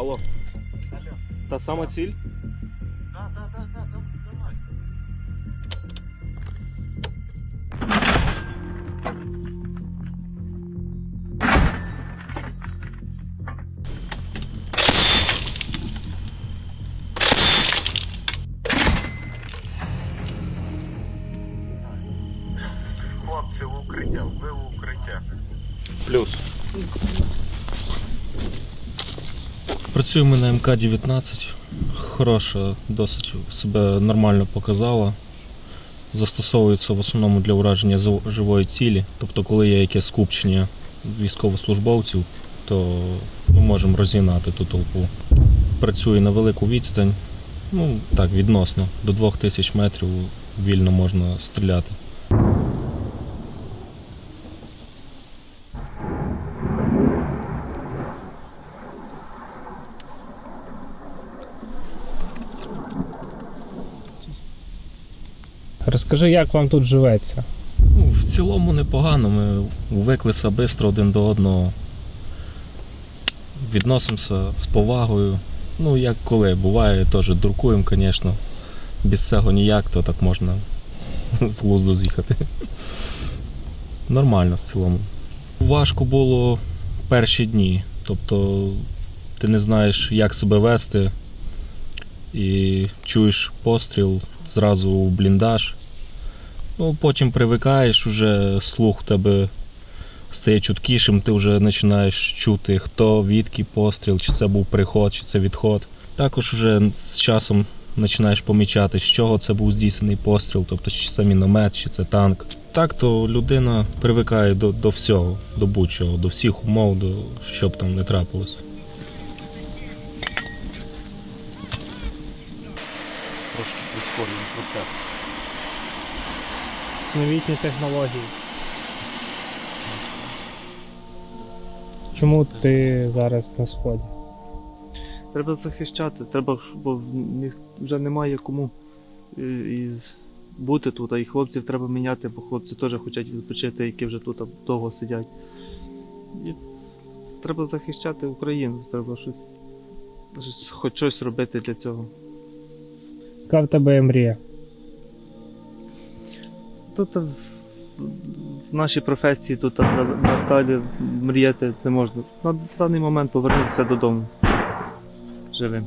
Алло, Алло. та сама ціль? Да, да, да, да, да, нормально. Хлопці, в укриття, ви в укриття. Плюс. Працюємо на МК-19. Хороша, досить себе нормально показала. Застосовується в основному для ураження живої цілі. Тобто, коли є якесь скупчення військовослужбовців, то ми можемо розігнати ту толпу. Працює на велику відстань, ну так, відносно, до 2000 метрів вільно можна стріляти. Розкажи, як вам тут живеться? Ну, в цілому непогано. Ми звиклися швидко один до одного. Відносимося з повагою. Ну, як коли, буває, теж дуркуємо, звісно. Без цього ніяк, то так можна з глузду з'їхати. Нормально в цілому. Важко було перші дні. Тобто ти не знаєш, як себе вести, і чуєш постріл зразу в бліндаж. Ну, потім привикаєш, уже слух у тебе стає чуткішим, ти вже починаєш чути, хто відки постріл, чи це був приход, чи це відход. Також вже з часом починаєш помічати, з чого це був здійснений постріл, тобто чи це міномет, чи це танк. Так то людина привикає до, до всього, до будь-чого, до всіх умов, до що б там не трапилось. Трошки прискорюємо процес. Новітні технології. Чому ти зараз на сході? Треба захищати, треба, бо вже немає кому і, і бути тут, а і хлопців треба міняти, бо хлопці теж хочуть відпочити, які вже тут довго сидять. І треба захищати Україну, треба щось, щось хоч щось робити для цього. Яка в тебе мрія? Тут в, в нашій професії тут надалі мріяти не можна. На даний момент повернутися додому живим.